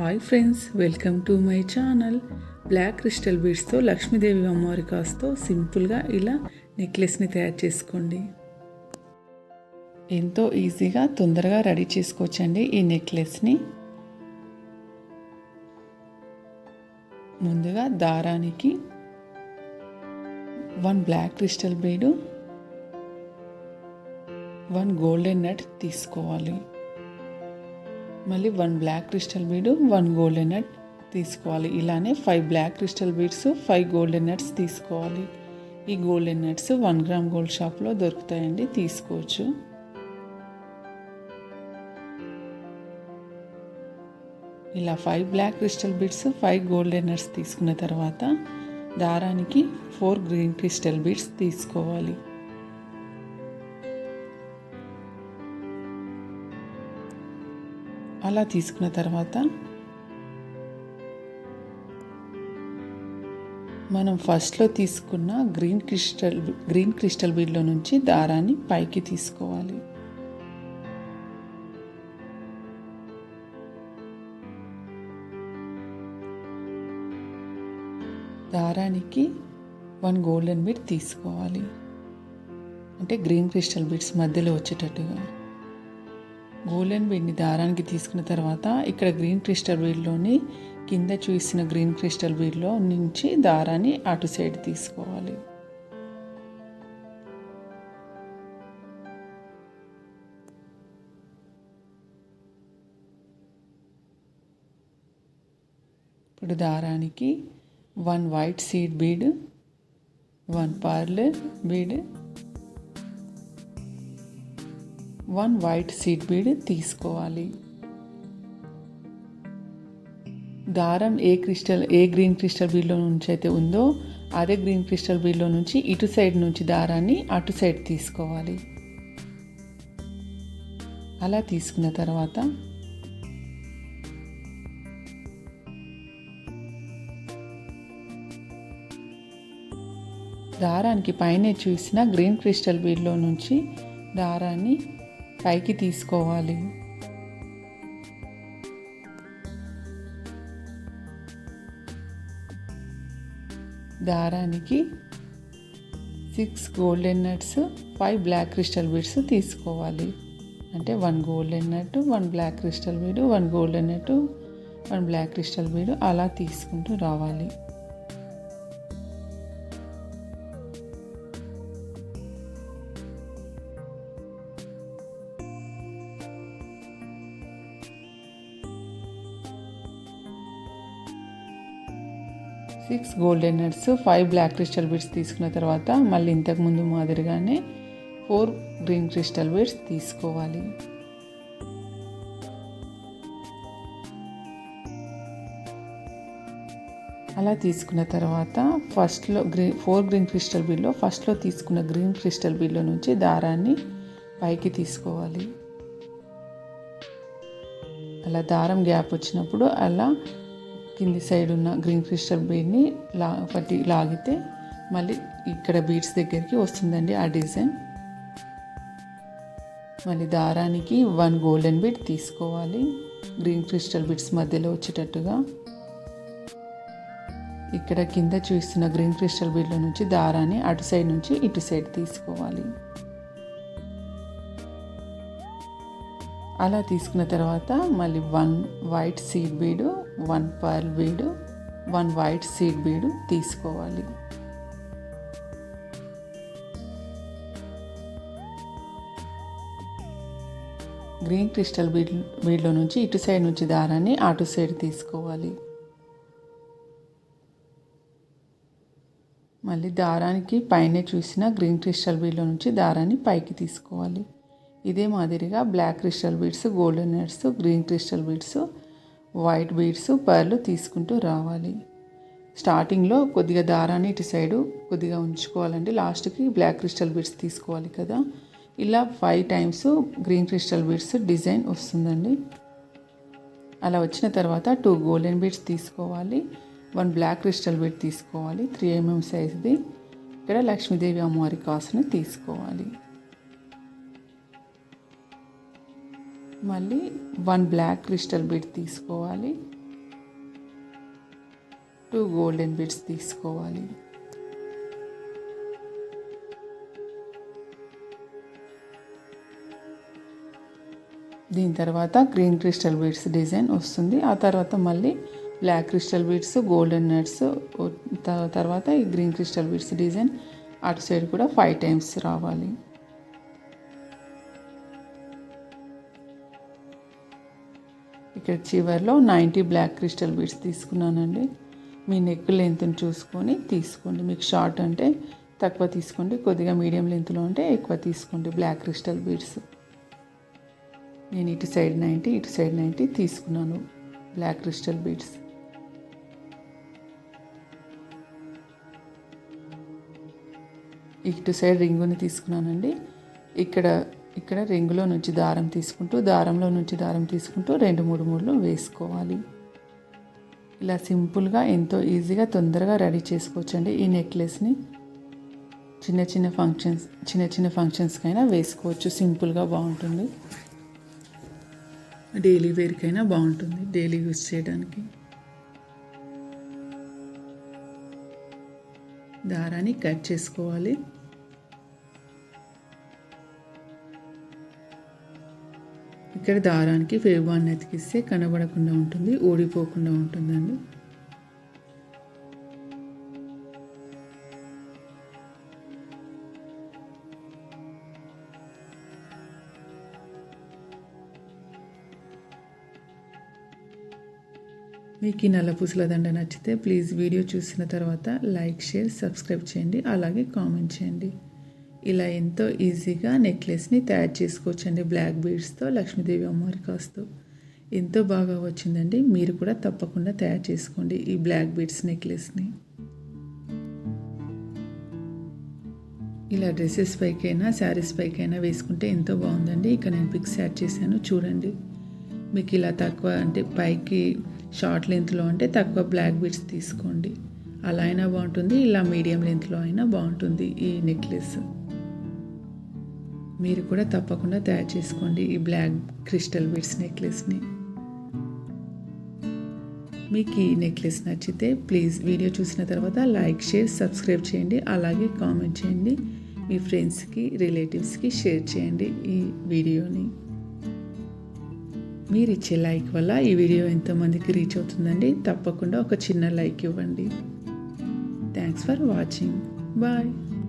Hi friends welcome to my channel black crystal బీడ్స్తో Lakshmidevi అమ్మవారి కాస్తో సింపుల్గా ఇలా నెక్లెస్ని తయారు చేసుకోండి. ఎంతో ఈజీగా తొందరగా రెడీ చేసుకోవచ్చండి ఈ నెక్లెస్ని ముందుగా దారానికి one black crystal bead one golden nut తీసుకోవాలి. మళ్ళీ one black crystal bead one golden nut తీసుకోవాలి. ఇలానే five black crystal beads five golden nuts తీసుకోవాలి. ఈ golden nuts one gram gold షాప్లో దొరుకుతాయండి తీసుకోవచ్చు. ఇలా five black crystal beads five golden nuts తీసుకున్న తర్వాత దారానికి ఫోర్ గ్రీన్ క్రిస్టల్ బీడ్స్ తీసుకోవాలి. అలా తీసుకున్న తర్వాత మనం ఫస్ట్లో తీసుకున్న గ్రీన్ క్రిస్టల్ గ్రీన్ క్రిస్టల్ బీడ్లో నుంచి దారాన్ని పైకి తీసుకోవాలి. దారానికి వన్ గోల్డెన్ బీడ్ తీసుకోవాలి. అంటే గ్రీన్ క్రిస్టల్ బీడ్స్ మధ్యలో వచ్చేటట్టుగా. గోల్డెన్ బీడ్ని దారానికి తీసుకున్న తర్వాత ఇక్కడ గ్రీన్ క్రిస్టల్ బీడ్లోని కింద చూసిన గ్రీన్ క్రిస్టల్ బీడ్లో నుంచి దారాన్ని అటు సైడ్ తీసుకోవాలి. ఇప్పుడు దారానికి one white seed bead one pearl bead one white seed bead తీసుకోవాలి. దారం ఏ క్రిస్టల్ ఏ గ్రీన్ క్రిస్టల్ బీడ్లో నుంచి అయితే ఉందో అదే గ్రీన్ క్రిస్టల్ బీడ్లో నుంచి ఇటు సైడ్ నుంచి దారాన్ని అటు సైడ్ తీసుకోవాలి. అలా తీసుకున్న తర్వాత దారానికి పైన చూసిన గ్రీన్ క్రిస్టల్ బీడ్లో నుంచి దారాన్ని పైకి తీసుకోవాలి. దారానికి six golden nuts five black crystal beads తీసుకోవాలి. అంటే one golden nut one black crystal bead one golden nut one black crystal bead అలా తీసుకుంటూ రావాలి. Six golden nuts five black crystal beads తీసుకున్న తర్వాత మళ్ళీ ఇంతకుముందు మాదిరిగానే ఫోర్ గ్రీన్ క్రిస్టల్ బీడ్స్ తీసుకోవాలి. అలా తీసుకున్న తర్వాత ఫస్ట్లో గ్రీన్ ఫోర్ గ్రీన్ క్రిస్టల్ బీడ్లో ఫస్ట్లో తీసుకున్న గ్రీన్ క్రిస్టల్ బీడ్లో నుంచి దారాన్ని పైకి తీసుకోవాలి. అలా దారం గ్యాప్ వచ్చినప్పుడు అలా కింది సైడ్ ఉన్న గ్రీన్ క్రిస్టల్ బీడ్ని లా పట్టి లాగితే మళ్ళీ ఇక్కడ బీడ్స్ దగ్గరికి వస్తుందండి ఆ డిజైన్ మళ్ళీ దారానికి వన్ గోల్డెన్ బీడ్ తీసుకోవాలి. గ్రీన్ క్రిస్టల్ బీడ్స్ మధ్యలో వచ్చేటట్టుగా. ఇక్కడ కింద చూస్తున్న గ్రీన్ క్రిస్టల్ బీడ్లో నుంచి దారాన్ని అటు సైడ్ నుంచి ఇటు సైడ్ తీసుకోవాలి. అలా తీసుకున్న తర్వాత మళ్ళీ one white seed bead one pearl bead one white seed bead తీసుకోవాలి. గ్రీన్ క్రిస్టల్ బీడ్ బీడ్లో నుంచి ఇటు సైడ్ నుంచి దారాన్ని అటు సైడ్ తీసుకోవాలి. మళ్ళీ దారానికి పైన చూసిన గ్రీన్ క్రిస్టల్ బీడ్లో నుంచి దారాన్ని పైకి తీసుకోవాలి. ఇదే మాదిరిగా black crystal beads golden nuts green crystal beads white beads పర్లు తీసుకుంటూ రావాలి. స్టార్టింగ్లో కొద్దిగా దారాన్ని ఇటు సైడు కొద్దిగా ఉంచుకోవాలండి. లాస్ట్కి బ్లాక్ క్రిస్టల్ బీడ్స్ తీసుకోవాలి కదా. ఇలా five times green crystal beads design వస్తుందండి. అలా వచ్చిన తర్వాత టూ గోల్డెన్ బీడ్స్ తీసుకోవాలి. వన్ బ్లాక్ క్రిస్టల్ బీడ్ తీసుకోవాలి. త్రీ ఎంఎం సైజ్ది. ఇక్కడ లక్ష్మీదేవి అమ్మవారి కాసుని తీసుకోవాలి. మళ్ళీ వన్ బ్లాక్ క్రిస్టల్ బీడ్ తీసుకోవాలి. టూ గోల్డెన్ బిట్స్ తీసుకోవాలి. దీని తర్వాత గ్రీన్ క్రిస్టల్ బీడ్స్ డిజైన్ వస్తుంది. ఆ తర్వాత మళ్ళీ black crystal beads golden nuts తర్వాత ఈ గ్రీన్ క్రిస్టల్ బీడ్స్ డిజైన్ అటు సైడ్ కూడా ఫైవ్ టైమ్స్ రావాలి. ఇక్కడ చివరిలో నైంటీ బ్లాక్ క్రిస్టల్ బీడ్స్ తీసుకున్నానండి. మీ నెక్ లెంత్ని చూసుకొని తీసుకోండి. మీకు షార్ట్ అంటే తక్కువ తీసుకోండి కొద్దిగా మీడియం లెంత్లో ఉంటే ఎక్కువ తీసుకోండి బ్లాక్ క్రిస్టల్ బీడ్స్. నేను ఇటు సైడ్ నైంటీ ఇటు సైడ్ నైంటీ తీసుకున్నాను బ్లాక్ క్రిస్టల్ బీడ్స్. ఇటు సైడ్ రింగుని తీసుకున్నానండి. ఇక్కడ ఇక్కడ రింగులో నుంచి దారం తీసుకుంటూ దారంలో నుంచి దారం తీసుకుంటూ రెండు మూడు మూడులు వేసుకోవాలి. ఇలా సింపుల్గా ఎంతో ఈజీగా తొందరగా రెడీ చేసుకోవచ్చండి ఈ నెక్లెస్ని. చిన్న చిన్న ఫంక్షన్స్ చిన్న చిన్న ఫంక్షన్స్కైనా వేసుకోవచ్చు. సింపుల్గా బాగుంటుంది. డైలీ వేర్కైనా బాగుంటుంది డైలీ యూస్ చేయడానికి. దారాన్ని కట్ చేసుకోవాలి. ఇక్కడ దారానికి ఫేబాన్ని అతికిస్తే కనబడకుండా ఉంటుంది ఊడిపోకుండా ఉంటుందండి. మీకు ఈ నల్లపూసల దండ నచ్చితే ప్లీజ్ వీడియో చూసిన తర్వాత లైక్ షేర్ సబ్స్క్రైబ్ చేయండి అలాగే కామెంట్ చేయండి. ఇలా ఎంతో ఈజీగా నెక్లెస్ని తయారు చేసుకోవచ్చండి. బ్లాక్ బీడ్స్తో లక్ష్మీదేవి అమ్మవారి కాస్తూ. ఎంతో బాగా వచ్చిందండి. మీరు కూడా తప్పకుండా తయారు చేసుకోండి ఈ బ్లాక్ బీడ్స్ నెక్లెస్ని. ఇలా డ్రెస్సెస్ పైకైనా శారీస్ పైకైనా వేసుకుంటే ఎంతో బాగుందండి. ఇక నేను పిక్స్ యాడ్ చేశాను. చూడండి. మీకు ఇలా తక్కువ అంటే పైకి షార్ట్ లెంత్లో అంటే తక్కువ బ్లాక్ బీడ్స్ తీసుకోండి. అలా అయినా బాగుంటుంది. ఇలా మీడియం లెంత్లో అయినా బాగుంటుంది ఈ నెక్లెస్. మీరు కూడా తప్పకుండా తయారు చేసుకోండి ఈ బ్లాక్ క్రిస్టల్ బీడ్స్ నెక్లెస్ని. మీకు ఈ నెక్లెస్ నచ్చితే ప్లీజ్ వీడియో చూసిన తర్వాత లైక్ షేర్ సబ్స్క్రైబ్ చేయండి. అలాగే కామెంట్ చేయండి. మీ ఫ్రెండ్స్కి రిలేటివ్స్కి షేర్ చేయండి ఈ వీడియోని. మీరు ఇచ్చే లైక్ వల్ల ఈ వీడియో ఎంతోమందికి రీచ్ అవుతుందండి. తప్పకుండా ఒక చిన్న లైక్ ఇవ్వండి. Thanks for watching. బాయ్.